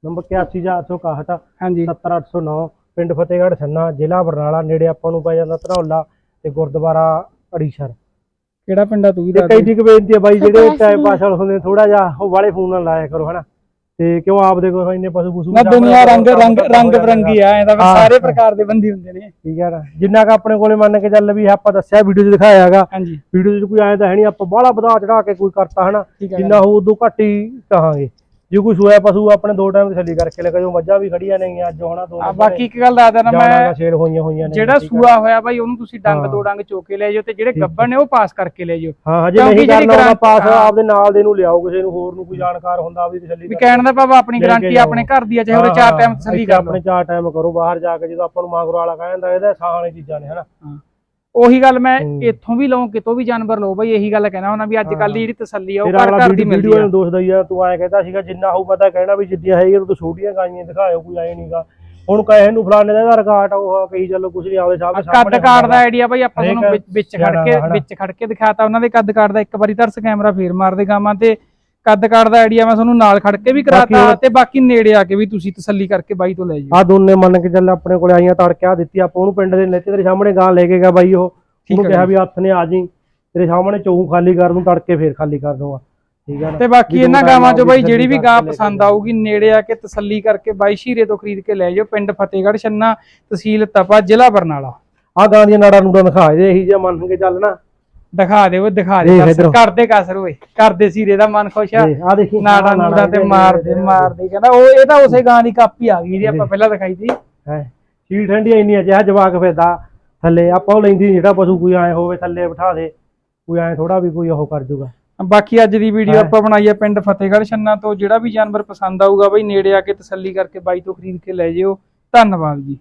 ਨੰਬਰ 81461 ਹਾਂਜੀ। 70809 ਪਿੰਡ ਫਤਿਹਗੜ੍ਹ ਛੰਨਾ ਜ਼ਿਲ੍ਹਾ ਬਰਨਾਲਾ ਨੇੜੇ ਆਪਾਂ ਨੂੰ ਪੈ ਜਾਂਦਾ ਧਨੌਲਾ ਤੇ ਗੁਰਦੁਆਰਾ ਅੜੀਸਰ। ਕਿਹੜਾ ਪਿੰਡਾ ਤੂੰ ਵੀ ਤੇ ਦੱਸ ਕਈ ਦੇ। ਬੇਨਤੀ ਹੈ ਬਾਈ ਜਿਹੜੇ ਟਾਈਮ। ਪਾਸ ਵਾਲੇ ਹੁੰਦੇ ਥੋੜਾ ਜਿਹਾ ਉਹ ਵਾਲੇ ਫੋਨ ਨਾਲ ਲਾਇਆ ਕਰੋ ਹਨਾ? ਤੇ ਕਿਉਂ ਆਪਦੇ ਕੋਲ ਇੰਨੇ ਪਸ਼ੂ ਪਸ਼ੂ ਨਾ ਦੁਨੀਆ ਰੰਗ ਰੰਗ ਰੰਗ ਬਰੰਗੀ ਆ ਹਾਂ। ਸਾਰੇ ਪ੍ਰਕਾਰ ਦੇ ਬੰਦੇ ਹੁੰਦੇ ਨੇ। ਠੀਕ ਹੈ ਨਾ। ਜਿੰਨਾ ਕ ਆਪਣੇ ਕੋਲੇ ਮੰਨ ਕੇ ਚੱਲ ਵੀ ਆਪਾਂ ਦੱਸਿਆ ਵੀਡੀਓ 'ਚ ਦਿਖਾਇਆ ਹੈਗਾ ਵੀਡੀਓ 'ਚ ਕੋਈ ਆਇਆ ਤਾਂ ਹੈ ਨਹੀਂ ਆਪਾਂ ਬਾਹਲਾ ਵਧਾ ਚੜਾ ਕੇ ਕੋਈ ਕਰਤਾ ਹਨਾ। ਜਿੰਨਾ ਹੋ ਉਦੋਂ ਘੱਟ ਹੀ ਕਹਾਂਗੇ। ਜੇ ਕੋਈ ਸੋਇਆ ਪਸ਼ੂ ਆਪਣੇ ਦੋ ਟਾਈਮ ਤਸੱਲੀ ਕਰਕੇ ਲੈ ਕੇ ਜੋ ਮੱਝਾਂ ਵੀ ਖੜੀਆਂ ਨੇਗੀਆਂ ਅੱਜ ਹੋਣਾ ਦੋ ਆ ਬਾਕੀ ਇੱਕ ਗੱਲ ਦੱਸ ਦੇਣਾ ਮੈਂ ਛੇੜ ਹੋਈਆਂ ਹੋਈਆਂ ਨੇ ਜਿਹੜਾ। ਸੂਆ ਹੋਇਆ ਬਾਈ ਉਹਨੂੰ ਤੁਸੀਂ ਡੰਗ। ਦੋ ਡੰਗ ਚੋ ਕੇ ਲੈ ਜਾਓ ਤੇ ਜਿਹੜੇ ਗੱਬਣ ਨੇ ਉਹ ਪਾਸ ਕਰਕੇ ਲੈ ਜਾਓ ਹਾਂ ਹਜੇ ਨਹੀਂ ਕਰਨਾ ਉਹਦਾ ਪਾਸ। ਆਪਦੇ ਨਾਲ ਦੇ ਨੂੰ ਲਿਆਓ ਕਿਸੇ ਨੂੰ ਹੋਰ ਨੂੰ ਕੋਈ ਜਾਣਕਾਰ ਹੁੰਦਾ ਆਪਦੀ ਤਸੱਲੀ ਵੀ। ਕਹਿਣ ਦਾ ਭਾਵ ਆਪਣੀ ਗਾਰੰਟੀ। ਆਪਣੇ ਘਰ ਦੀ ਆ ਚਾਹੇ ਉਹਦੇ ਚਾਰ ਟਾਈਮ ਇੱਥੇ ਕਰ ਆਪਣੇ ਚਾਰ ਟਾਈਮ ਕਰੋ ਬਾਹਰ ਜਾ ਕੇ ਜਦੋਂ ਆਪਾਂ ਨੂੰ ਮਾਂਗਰੋ ਵਾਲਾ ਕਹਿੰਦਾ ਇਹਦਾ ਸਾਹ ਵਾਲੀ ਚੀਜ਼ਾਂ ਨੇ ਹਨਾ ਉਹੀ ਗੱਲ ਮੈਂ। ਇੱਥੋਂ ਵੀ ਲਵਾਂ ਕਿਤੋਂ ਵੀ ਜਾਨਵਰ ਲਓ ਬਾਈ ਇਹੀ ਗੱਲ ਕਹਿਣਾ ਹੁੰਦਾ ਵੀ ਅੱਜ ਕੱਲ ਦੀ ਜਿਹੜੀ ਤਸੱਲੀ ਆ ਉਹ ਘਰ ਘਰ ਦੀ ਮਿਲਦੀ ਵੀਡੀਓ ਆ ਨੂੰ ਦੋਸਦਾ ਆ ਤੂੰ ਐਂ ਕਹਿੰਦਾ ਸੀਗਾ ਜਿੰਨਾ ਹੋਊ ਪਤਾ ਕਹਿਣਾ ਵੀ ਜਿੱਦੀਆਂ ਹੈਗੀਆਂ ਤੂੰ ਛੋਟੀਆਂ ਗਾਈਆਂ ਦਿਖਾਇਓ ਕੋਈ ਆਏ ਨਹੀਂਗਾ ਹੁਣ ਕਹੇ ਨੂੰ ਫਲਾਣੇ ਦਾ ਆਧਾਰ ਕਾਰਡ ਉਹ ਕਹੀ ਚੱਲੋ ਕੁਝ ਨਹੀਂ ਆਵੇ ਸਾਹਮਣੇ ਕੱਦ ਕਾਰਡ ਦਾ ਆਈਡੀਆ ਬਾਈ ਆਪਾਂ ਤੁਹਾਨੂੰ ਵਿੱਚ- ਖੜ ਕੇ। ਵਿੱਚ ਖੜ ਕੇ ਦਿਖਾਤਾ ਉਹਨਾਂ ਦੇ ਕੱਦ ਕਾਰਡ ਦਾ ਇੱਕ ਵਾਰੀ ਤਰਸ ਕੈਮਰਾ ਫੇਰ ਮਾਰਦੇ ਗਾਵਾਂ ਤੇ ਕੱਦ ਕਾਰਡ ਦਾ ਆਈਡੀਆ ਮੈਂ ਤੁਹਾਨੂੰ ਨਾਲ ਖੜ ਕੇ ਵੀ ਕਰਾਤਾ ਤੇ ਬਾਕੀ ਨੇੜੇ ਆ ਕੇ ਵੀ ਤੁਸੀਂ ਤਸੱਲੀ ਕਰਕੇ ਬਾਈ ਤੋਂ ਲੈ ਜਾਓ। ਆ ਦੋਨੇ ਮੰਨ ਕੇ ਚੱਲ ਆਪਣੇ ਕੋਲੇ ਆਈਆਂ ਤੜਕਿਆ ਦਿੱਤੀ ਆਪਾਂ ਉਹਨੂੰ ਪਿੰਡ ਦੇ ਨੇਤੇ ਤੇਰੇ ਸਾਹਮਣੇ ਗਾਂ ਲੈ ਕੇ ਗਿਆ ਬਾਈ ਉਹ। ਉਹਨੂੰ ਕਿਹਾ ਵੀ ਹੱਥ ਨੇ ਆ ਜੀ ਤੇਰੇ ਸਾਹਮਣੇ ਚੌਂ ਖਾਲੀ ਕਰ ਦੂੰ ਤੜਕੇ ਫੇਰ ਖਾਲੀ ਕਰ ਦੂੰਗਾ ਠੀਕ ਆ ਤੇ ਬਾਕੀ ਇਹਨਾਂ ਗਾਵਾਂ ਚੋਂ ਬਾਈ ਜਿਹੜੀ ਵੀ ਗਾਂ ਪਸੰਦ ਆਊਗੀ ਨੇੜੇ ਆ ਕੇ ਤਸੱਲੀ ਕਰਕੇ ਬਾਈ ਸ਼ੀਰੇ ਤੋਂ ਖਰੀਦ ਕੇ ਲੈ ਜਾਓ ਪਿੰਡ ਫਤਿਹਗੜ੍ਹ ਛੰਨਾ ਤਹਿਸੀਲ ਤਪਾ ਜ਼ਿਲ੍ਹਾ ਬਰਨਾਲਾ। ਆ ਗਾਂ ਦੀਆਂ ਨਾੜਾਂ ਨੂੜਾਂ ਦਿਖਾ ਦੇ ਇਹੀ ਜਿਹਾ ਮੰਨ ਕੇ ਚੱਲਣਾ ਦਿਖਾ ਦੇ ਉਹ ਦਿਖਾ ਦੇ। ਦੇਖ ਕਸਰ ਇੱਧਰੋਂ। ਕਰਦੇ ਕਸਰ ਓਏ। ਕਰਦੇ ਸੀਰੇ ਦਾ ਮਨ ਖੁਸ਼ ਆ। ਆ ਦੇਖੀ। ਨਾੜਾ ਨੂੜਾ ਤੇ ਮਾਰਦੇ ਮਾਰਦੇ ਕਹਿੰਦਾ ਉਹ ਇਹ ਤਾਂ ਉਸੇ ਗਾਂ ਦੀ ਕਾਪੀ ਆ ਗਈ ਜਿਹੜੀ ਆਪਾਂ ਪਹਿਲਾਂ ਦਿਖਾਈ ਸੀ। ਹੈ। ਸ਼ੀਲ ਠੰਡੀ ਇੰਨੀ ਅਜਿਹਾ ਜਵਾਕ ਫਿਰਦਾ ਥੱਲੇ ਆਪਾਂ ਉਹ ਲੈਂਦੀ ਨੀ ਜਿਹੜਾ ਪਸ਼ੂ ਕੋਈ ਐ ਹੋਵੇ ਥੱਲੇ ਬਿਠਾ ਦੇ। ਕੋਈ ਐ ਥੋੜਾ ਵੀ ਕੋਈ ਉਹ ਕਰ ਜੂਗਾ। ਬਾਕੀ ਅੱਜ ਦੀ ਵੀਡੀਓ ਹਾਂ। ਆਪਾਂ ਬਣਾਈ ਹੈ ਪਿੰਡ ਫਤਿਹਗੜ੍ਹ ਛੰਨਾ ਤੋਂ। ਜਿਹੜਾ ਵੀ ਜਾਨਵਰ ਪਸੰਦ ਆਊਗਾ ਬਈ ਨੇੜੇ ਆ ਕੇ ਤਸੱਲੀ ਕਰਕੇ ਬਾਈ ਤੋਂ ਖਰੀਦ ਕੇ ਲੈ ਜਿਓ। ਧੰਨਵਾਦ ਜੀ।